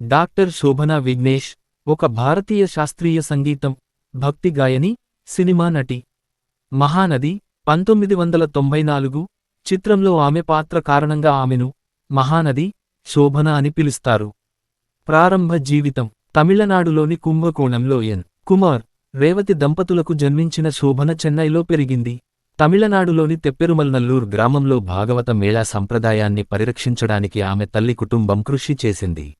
Doctor శోభన విఘ్నేష్ ఒక భారతీయ శాస్త్రీయ సంగీతం భక్తి గాయని సినిమా నటి. మహానది పంతొమ్మిది వందల తొంభై నాలుగు చిత్రంలో ఆమె పాత్ర కారణంగా ఆమెను మహానది శోభన అని పిలుస్తారు. ప్రారంభ జీవితం తమిళనాడులోని కుంభకోణంలో ఎన్. కుమార్ రేవతి దంపతులకు జన్మించిన శోభన చెన్నైలో పెరిగింది. తమిళనాడులోని తెప్పెరుమల్నల్లూర్ గ్రామంలో భాగవత మేళా సంప్రదాయాన్ని పరిరక్షించడానికి ఆమె తల్లి కుటుంబం కృషి చేసింది.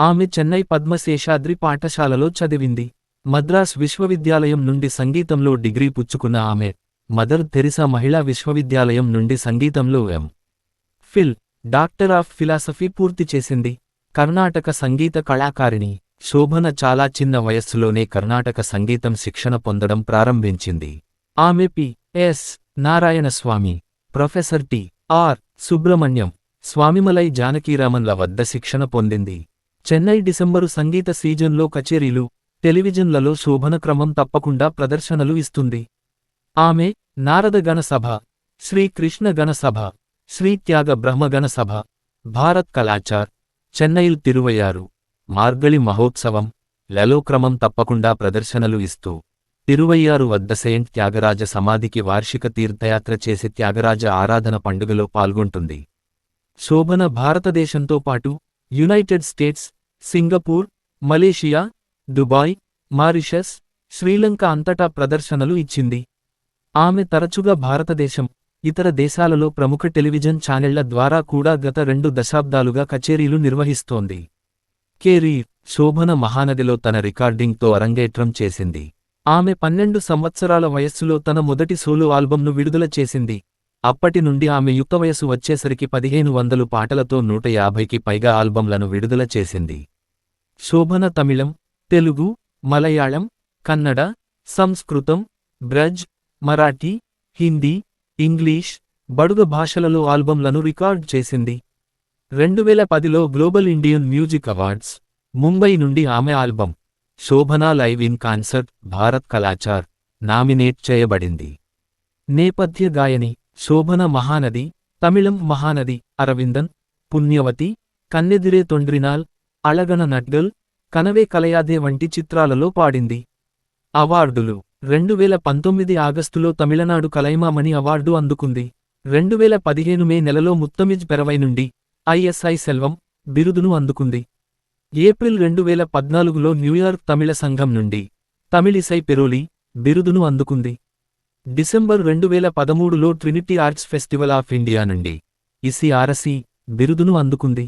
ఆమె చెన్నై పద్మశేషాద్రి పాఠశాలలో చదివింది. మద్రాస్ విశ్వవిద్యాలయం నుండి సంగీతంలో డిగ్రీ పుచ్చుకున్న ఆమె మదర్ థెరిసా మహిళా విశ్వవిద్యాలయం నుండి సంగీతంలో M. Phil doctor of philosophy పూర్తి చేసింది. కర్ణాటక సంగీత కళాకారిణి శోభన చాలా చిన్న వయస్సులోనే కర్ణాటక సంగీతం శిక్షణ పొందడం ప్రారంభించింది. ఆమె P. S. Narayanaswamy professor T. R. Subrahmanyam Swamimalai జానకీరామన్ల వద్ద శిక్షణ పొందింది. చెన్నై డిసెంబరు సంగీత సీజన్లో కచేరీలు టెలివిజన్లలో శోభన క్రమం తప్పకుండా ప్రదర్శనలు ఇస్తుంది. ఆమె నారద గణసభ శ్రీకృష్ణ గణసభ శ్రీత్యాగ బ్రహ్మగణసభ భారత్ కళాచార్ చెన్నైల్ తిరువయ్యారు. మార్గళి మహోత్సవం లలో క్రమం తప్పకుండా ప్రదర్శనలు ఇస్తూ తిరువయ్యారు వద్ద సెయింట్ త్యాగరాజ సమాధికి వార్షిక తీర్థయాత్ర చేసే త్యాగరాజ ఆరాధన పండుగలో పాల్గొంటుంది. శోభన భారతదేశంతో పాటు United States Singapore Malaysia Dubai Mauritius Sri Lanka అంతటా ప్రదర్శనలు ఇచ్చింది. ఆమె తరచుగా భారతదేశం ఇతర దేశాలలో ప్రముఖ టెలివిజన్ ఛానళ్ళ ద్వారా కూడా గత రెండు దశాబ్దాలుగా కచేరీలు నిర్వహిస్తోంది. కెరీర్ శోభన మహానదిలో తన రికార్డింగ్తో అరంగేట్రం చేసింది. ఆమె పన్నెండు సంవత్సరాల వయస్సులో తన మొదటి సోలో ఆల్బంను విడుదల చేసింది. అప్పటి నుండి ఆమె యుక్తవయసు వచ్చేసరికి పదిహేను వందలు పాటలతో నూట యాభైకి పైగా ఆల్బంలను విడుదల చేసింది. శోభన తమిళం తెలుగు మలయాళం కన్నడ సంస్కృతం బ్రజ్ మరాఠీ హిందీ ఇంగ్లీష్ బడుగ భాషలలో ఆల్బంలను రికార్డ్ చేసింది. రెండువేల పదిలో global Indian music awards Mumbai నుండి ఆమె album Shobhana live in concert Bharat Kalachar nominate చేయబడింది. నేపథ్య గాయని శోభన మహానది తమిళం మహానది అరవిందన్ పుణ్యవతి కన్నెదిరే తొండ్రినాల్ అళగన నడ్గల్ కనవే కలయాదే వంటి చిత్రాలలో పాడింది. అవార్డులు. రెండువేల పంతొమ్మిది ఆగస్టులో తమిళనాడు కలైమామణి అవార్డు అందుకుంది. రెండువేల పదిహేను మే నెలలో ముత్తమిజ్ పెరవై నుండి ఐఎస్ఐ సెల్వం బిరుదును అందుకుంది. ఏప్రిల్ రెండువేల పద్నాలుగులో న్యూయార్క్ తమిళ సంఘం నుండి తమిళిసై పెరోలి బిరుదును అందుకుంది. డిసెంబర్ రెండువేల పదమూడులో Trinity arts festival of India నుండి ఇసి ఆరసి బిరుదును అందుకుంది.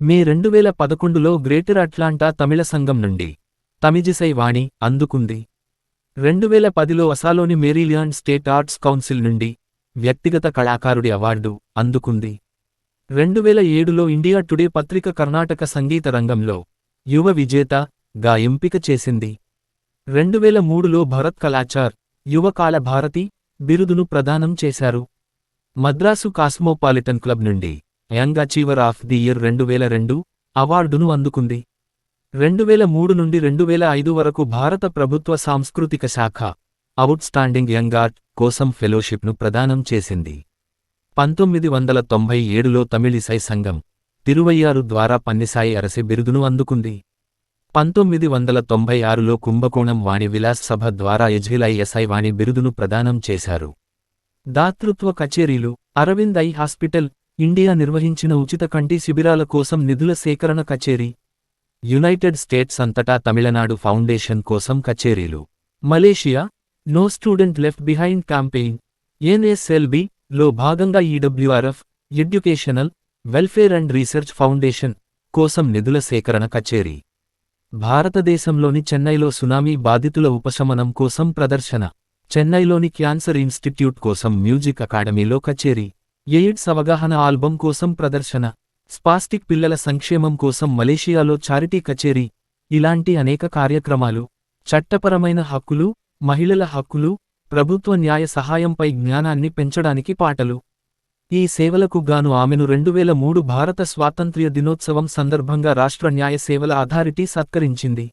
మే రెండువేల పదకొండులో గ్రేటర్ అట్లాంటా తమిళ సంఘం నుండి తమిజిసై వాణి అందుకుంది. రెండువేల పదిలో అసాలోని మేరీల్యాండ్ స్టేట్ ఆర్ట్స్ కౌన్సిల్ నుండి వ్యక్తిగత కళాకారుడి అవార్డు అందుకుంది. రెండువేల ఏడులో ఇండియా టుడే పత్రిక కర్ణాటక సంగీత రంగంలో యువ విజేత గా ఎంపిక చేసింది. రెండువేల మూడులో భరత్ కళాచార్ యువకాల భారతి బిరుదును ప్రదానం చేశారు. మద్రాసు కాస్మోపాలిటన్ క్లబ్ నుండి young achiever of the year రెండువేల రెండు అవార్డును అందుకుంది. రెండువేల మూడు నుండి రెండువేల ఐదు వరకు భారత ప్రభుత్వ సాంస్కృతిక శాఖ అవుట్స్టాండింగ్ యంగ్ ఆర్ట్ కోసం ఫెలోషిప్ను ప్రదానం చేసింది. పంతొమ్మిది వందల తొంభై ఏడులో తమిళిసై సంఘం తిరువయ్యారు ద్వారా పన్నిసాయి అరసె బిరుదును అందుకుంది. పంతొమ్మిది వందల తొంభై ఆరులో కుంభకోణం వాణి విలాస్ సభ ద్వారా ఎజ్హిలై ఎస్ఐ వాణి బిరుదును ప్రదానం చేశారు. దాతృత్వ కచేరీలు అరవింద్ ఐ హాస్పిటల్ ఇండియా నిర్వహించిన ఉచిత కంటి శిబిరాల కోసం నిధుల సేకరణ కచేరీ యునైటెడ్ స్టేట్స్ అంతటా తమిళనాడు ఫౌండేషన్ కోసం కచేరీలు. Malaysia no student left behind campaign N S L B లో భాగంగా E W R F educational welfare and research foundation కోసం నిధుల సేకరణ కచేరీ. భారతదేశంలోని చెన్నైలో సునామీ బాధితుల ఉపశమనం కోసం ప్రదర్శన. చెన్నైలోని క్యాన్సర్ ఇన్స్టిట్యూట్ కోసం మ్యూజిక్ అకాడమీలో కచేరీ. ఎయిడ్స్ అవగాహన ఆల్బం కోసం ప్రదర్శన. స్పాస్టిక్ పిల్లల సంక్షేమం కోసం మలేషియాలో చారిటీ కచేరీ. ఇలాంటి అనేక కార్యక్రమాలు. చట్టపరమైన హక్కులు మహిళల హక్కులు ప్రభుత్వ న్యాయ సహాయంపై జ్ఞానాన్ని పెంచడానికి పాటలు. ఈ సేవలకు గాను ఆమెను రెండువేల మూడు భారత స్వాతంత్ర్య దినోత్సవం సందర్భంగా రాష్ట్ర న్యాయ సేవల అథారిటీ సత్కరించింది.